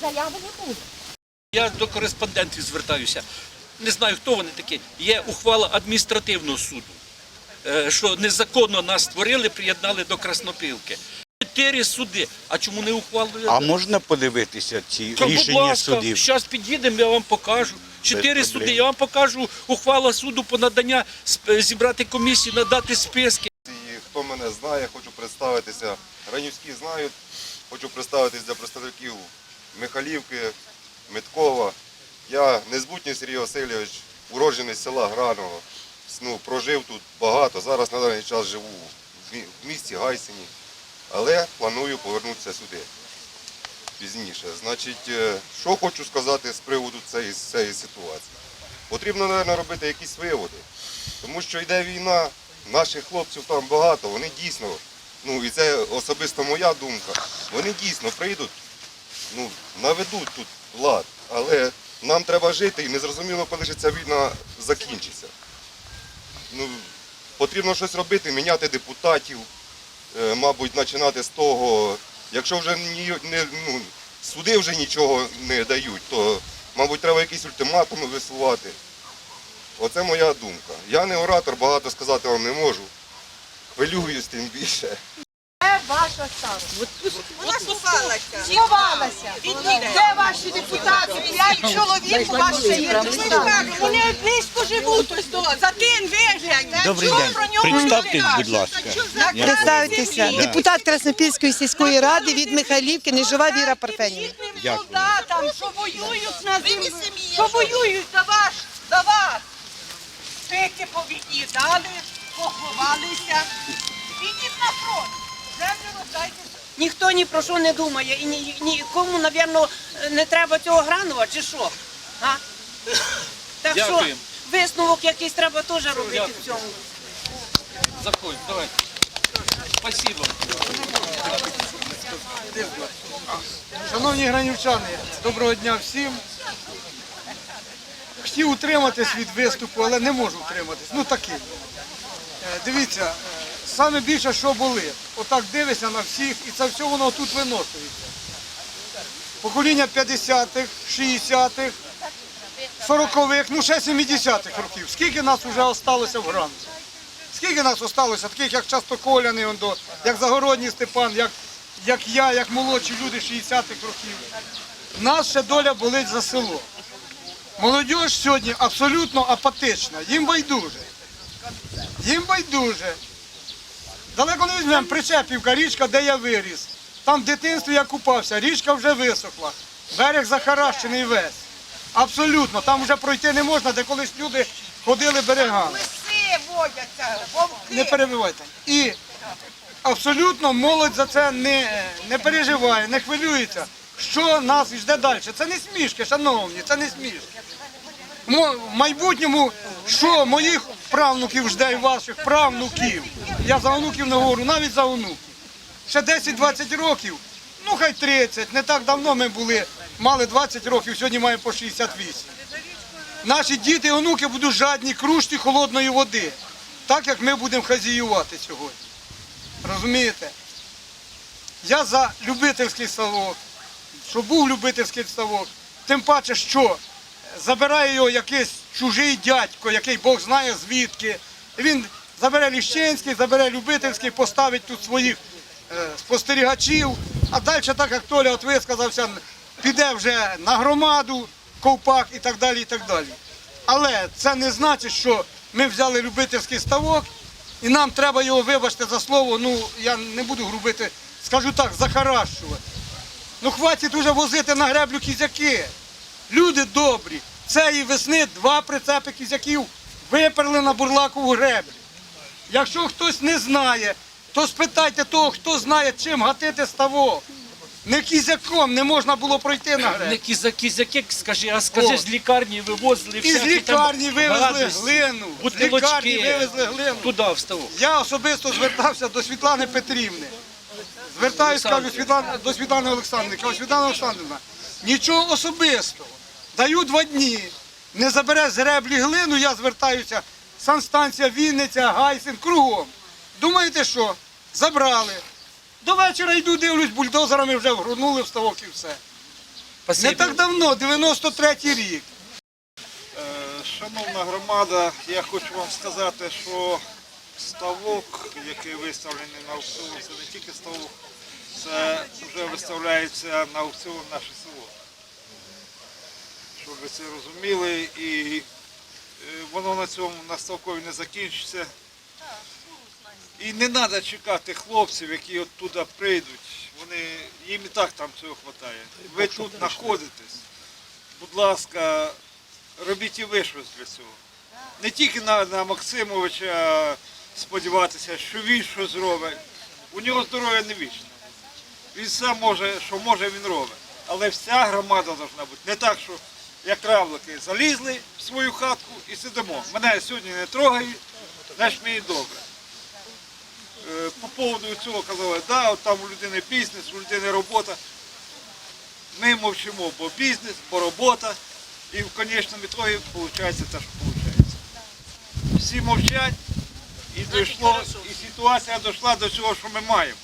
заяви не буде. Я до кореспондентів звертаюся. Не знаю, хто вони такі. Є ухвала адміністративного суду, е, що незаконно нас створили, приєднали до Краснопілки. Чотири суди. А чому не ухвали? А можна подивитися ці Та, будь ласка, судів? Зараз під'їдемо, я вам покажу. Чотири суди, я вам покажу ухвала суду по надання зібрати комісію, надати списки. І хто мене знає, хочу представитися. Ранівські знають. Хочу представитись для представників Михалівки, Миткова. Я незбутній Сергій Васильович, уроджений з села Граново. Ну, прожив тут багато. Зараз на даний час живу в місті Гайсині, але планую повернутися сюди пізніше. Значить, е, що хочу сказати з приводу цієї, цієї ситуації. Потрібно, мабуть, робити якісь виводи. Тому що йде війна, наших хлопців там багато, вони дійсно, ну і це особисто моя думка, вони дійсно прийдуть, ну, наведуть тут лад. Але нам треба жити і незрозуміло, коли ця війна закінчиться. Ну, потрібно щось робити, міняти депутатів, е, мабуть, починати з того, якщо вже ні, не, ну, суди вже нічого не дають, то, мабуть, треба якісь ультиматуми висувати. Оце моя думка. Я не оратор, багато сказати вам не можу. Хвилююсь тим більше. Це ваша старость. Вона сховалася. Сховалася. Де ваші депутати? П'ять чоловік у вас ще є вони близько живуть ось до, за тим виглядь. Добрий день. про нього Представтесь, будь ласка. Представтеся, депутат Краснопільської сільської ради від Михайлівки, нежива Віра Парфенівна. Дякую. солдатам, що воюють на землі, що воюють за ваш, за вас. Пики повід'їдали, поховалися. Ідіть на фронт. Землю роздайте. Ніхто ні про що не думає і ні, нікому, напевно, не треба цього гранува, чи що? А? Так що Дякуємо. висновок якийсь треба теж робити в цьому. Заходь, давай. Спасибо. Шановні гранівчани, доброго дня всім. Хотів утриматись від виступу, але не можу утриматись. Ну такий. Дивіться, е, саме більше, що були. Отак дивишся на всіх, і це все воно тут виношується. Покоління 50-х, 60-х, 40-х, ну ще 70-х років. Скільки нас вже осталося в Гранці? Скільки нас осталося, таких як Частоколяний, он як Загородній Степан, як, як я, як молодші люди 60-х років. Нас ще доля болить за село. Молодь сьогодні абсолютно апатична, їм байдуже. Їм байдуже. Далеко не візьмемо Причепівка, річка, де я виріс. Там в дитинстві я купався, річка вже висохла, берег захаращений весь. Абсолютно, там вже пройти не можна, де колись люди ходили берегами. Лиси водяться, вовки. Не перебивайте. І абсолютно молодь за це не, не переживає, не хвилюється. Що нас жде далі? Це не смішки, шановні, це не смішки. В майбутньому, що моїх правнуків жде і ваших правнуків. Я за онуків не говорю, навіть за онуків. Ще 10-20 років, ну хай 30. Не так давно ми були, мали 20 років, сьогодні маємо по 68. Наші діти і онуки будуть жадні кружці холодної води, так як ми будемо хазіювати сьогодні. Розумієте? Я за любительський ставок, щоб був любительський ставок. Тим паче, що забирає його якийсь чужий дядько, який Бог знає звідки. Він забере Ліщенський, забере любительський, поставить тут своїх е, спостерігачів. А далі, так як Толя от висказався, піде вже на громаду, ковпак і так далі. і так далі. Але це не значить, що ми взяли любительський ставок і нам треба його, вибачте за слово, ну я не буду грубити, скажу так, захаращувати. Ну хватить уже возити на греблю кізяки. Люди добрі. Цієї весни два прицепи кізяків виперли на бурлакову греблю. Якщо хтось не знає, то спитайте того, хто знає, чим гатити ставок. Не кізяком не можна було пройти на греблю. Не кіза- кізяки, скажи, а скажи, О. з лікарні вивозили І з всякі там лікарні вивезли гадості. глину. З бутилочки. лікарні вивезли глину. Туди вставав. Я особисто звертався до Світлани Петрівни. Звертаюсь, кажу, Світлана, до Світлани Олександрівни. Кажу, Світлана Олександрівна, нічого особистого. Даю два дні. Не забере з греблі глину, я звертаюся. Санстанція, Вінниця, Гайсин, кругом. Думаєте що? Забрали. До вечора йду, дивлюсь, бульдозерами вже вгрунули в ставок і все. Не так давно, 93-й рік. Е, Шановна громада, я хочу вам сказати, що ставок, який виставлений на аукціон, це не тільки ставок, це вже виставляється на аукціон наше село. Щоб ви це розуміли, і е, воно на цьому на ставкові не закінчиться. І не треба чекати хлопців, які оттуда прийдуть. Вони, їм і так там цього вистачає. Ви тут знаходитесь. Будь ласка, робіть і ви щось для цього. Не тільки на, на Максимовича сподіватися, що він щось зробить. У нього здоров'я не вічне. Він все може, що може, він робить. Але вся громада повинна бути. Не так, що як равлики залізли в свою хатку і сидимо. Мене сьогодні не трогають, значить мені добре. Е, По поводу цього казали, да, от там у людини бізнес, у людини робота. Ми мовчимо, бо бізнес, бо робота. І в конечному ітогі виходить те, що виходить. Всі мовчать, і дійшло, і ситуація дійшла до цього, що ми маємо.